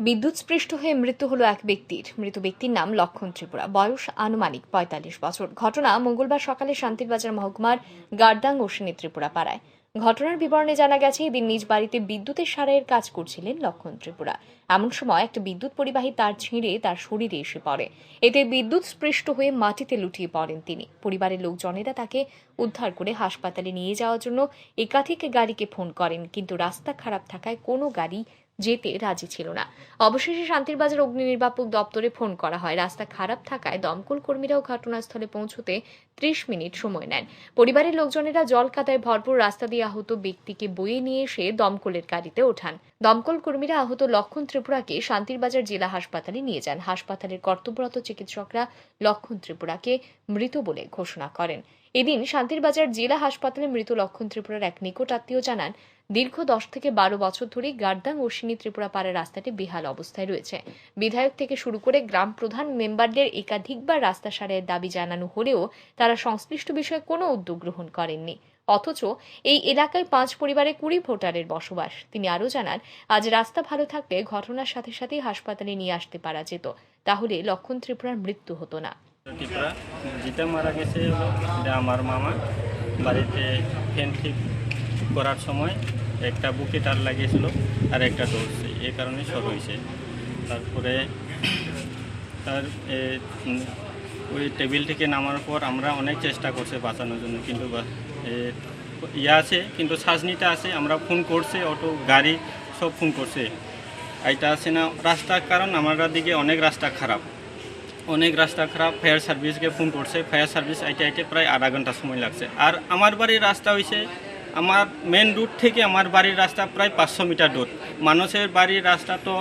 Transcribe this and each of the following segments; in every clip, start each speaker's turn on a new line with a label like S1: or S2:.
S1: বিদ্যুৎস্পৃষ্ট হয়ে মৃত্যু হলো এক ব্যক্তির। মৃত ব্যক্তির নাম লক্ষণ ত্রিপুরা। বয়স আনুমানিক পঁয়তাল্লিশ বছর। ঘটনা মঙ্গলবার সকালে শান্তিরবাজার মহকুমার গার্ডাং অশ্বিনী ত্রিপুরা পাড়ায়। ঘটনার বিবরণে জানা গেছে, এদিন নিজ বাড়িতে বিদ্যুতের সারাইয়ের কাজ করছিলেন লক্ষণ ত্রিপুরা। এমন সময় একটা বিদ্যুৎ পরিবাহী তার ছিঁড়ে তার শরীরে এসে পড়ে। এতে বিদ্যুৎ স্পৃষ্ট হয়ে মাটিতে লুটিয়ে পড়েন তিনি। পরিবারের লোকজনেরা তাকে উদ্ধার করে হাসপাতালে নিয়ে যাওয়ার জন্য একাধিক গাড়িকে ফোন করেন। কিন্তু রাস্তা খারাপ থাকায় কোনো গাড়ি যেতে রাজি ছিল না। অবশেষে শান্তিরবাজার অগ্নি নির্বাপক দপ্তরে ফোন করা হয়। রাস্তা খারাপ থাকায় দমকল কর্মীরাও ঘটনাস্থলে পৌঁছতে ত্রিশ মিনিট সময় নেন। পরিবারের লোকজনেরা জল কাদায় ভরপুর রাস্তা দিয়ে আহত ব্যক্তিকে বয়ে নিয়ে এসে দমকলের গাড়িতে ওঠান। দমকল কর্মীরা আহত লক্ষণ ত্রিপুরাকে শান্তিরবাজার জেলা হাসপাতালে নিয়ে যান। হাসপাতালের কর্তব্যরত চিকিৎসকরা লক্ষণ ত্রিপুরাকে মৃত বলে ঘোষণা করেন। এদিন শান্তিরবাজার জেলা হাসপাতালে মৃত লক্ষণ ত্রিপুরার এক নিকট আত্মীয় জানান দীর্ঘ দশ থেকে বারো বছর ধরে গার্দাং অশ্বিনী ত্রিপুরা পাড়ার রাস্তাটি বেহাল অবস্থায় রয়েছে। বিধায়ক থেকে শুরু করে গ্রাম প্রধান মেম্বারদের একাধিকবার রাস্তা সারের দাবি জানানো হলেও তারা সংশ্লিষ্ট বিষয়ে কোনো উদ্যোগ গ্রহণ করেননি। অথচ এই এলাকায় পাঁচ পরিবারে কুড়ি ভোটারের বসবাস। তিনি আরও জানান, আজ রাস্তা ভালো থাকলে ঘটনার সাথে সাথেই হাসপাতালে নিয়ে আসতে পারা যেত। তাহলে লক্ষণ ত্রিপুরার মৃত্যু হতো না।
S2: ত্রিপুরা মারা গেছে আমার মামা। বাড়িতে ফ্যান ঠিক করার সময় একটা বুকে তার লাগিয়েছিল আর একটা দৌড়ছে এই কারণে শর্ট হয়েছে। তারপরে তার ওই টেবিল থেকে নামার পর আমরা অনেক চেষ্টা করছে বাঁচানোর জন্য, কিন্তু ইয়ে আছে, কিন্তু শ্বাসনিটা আছে, আমরা ফোন করছে, অটো, গাড়ি সব ফোন করছে। এটা আছে না রাস্তার কারণ আমার দিকে অনেক রাস্তা খারাপ। অনেক রাস্তা খারাপ, ফায়ার সার্ভিসকে ফোন করছে, ফায়ার সার্ভিস আইতে আইতে প্রায় আধা ঘণ্টা সময় লাগছে। আর আমার বাড়ির রাস্তা হয়েছে আমার মেন রুট থেকে আমার বাড়ির রাস্তা প্রায় পাঁচশো মিটার দূর। মানুষের বাড়ির রাস্তা তো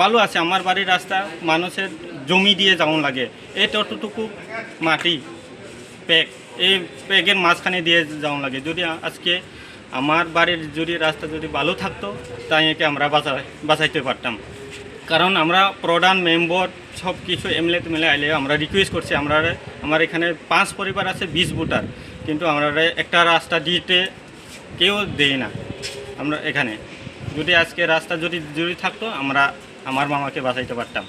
S2: ভালো আছে, আমার বাড়ির রাস্তা মানুষের জমি দিয়ে যাওয়া লাগে। এই ততটুকু মাটি প্যাক এই প্যাকের মাঝখানে দিয়ে যাওয়া লাগে। যদি আজকে আমার বাড়ির যদি রাস্তা যদি ভালো থাকতো, তাই একে আমরা বাঁচা বাঁচাইতে পারতাম। কারণ আমরা প্রধান মেম্বর সব কিছু এমএলএ টেমএলএ আইলে আমরা রিকোয়েস্ট করছি, আমরা আমার এখানে পাঁচ পরিবার আছে, বিশ ভোটার। কিন্তু আমরা একটা রাস্তা দিতে কেউ দেয় না। আমরা এখানে। যদি আজকে রাস্তা যদি যদি থাকতো, আমরা আমার মামাকে বাঁচাইতে পারতাম।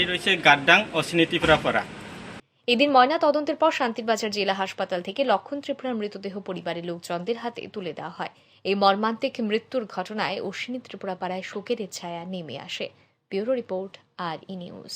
S2: এই রয়েছে গাড্ডাং অশ্বিনী ত্রিপুরাপাড়া
S1: এদিন ময়না তদন্তের পর শান্তিরবাজার জেলা হাসপাতাল থেকে লক্ষণ ত্রিপুরার মৃতদেহ পরিবারের লোকজনদের হাতে তুলে দেওয়া হয়। এই মর্মান্তিক মৃত্যুর ঘটনায় অশ্বিনী ত্রিপুরা পাড়ায় শোকের ছায়া নেমে আসে। ব্যুরো রিপোর্ট, আর ই নিউজ।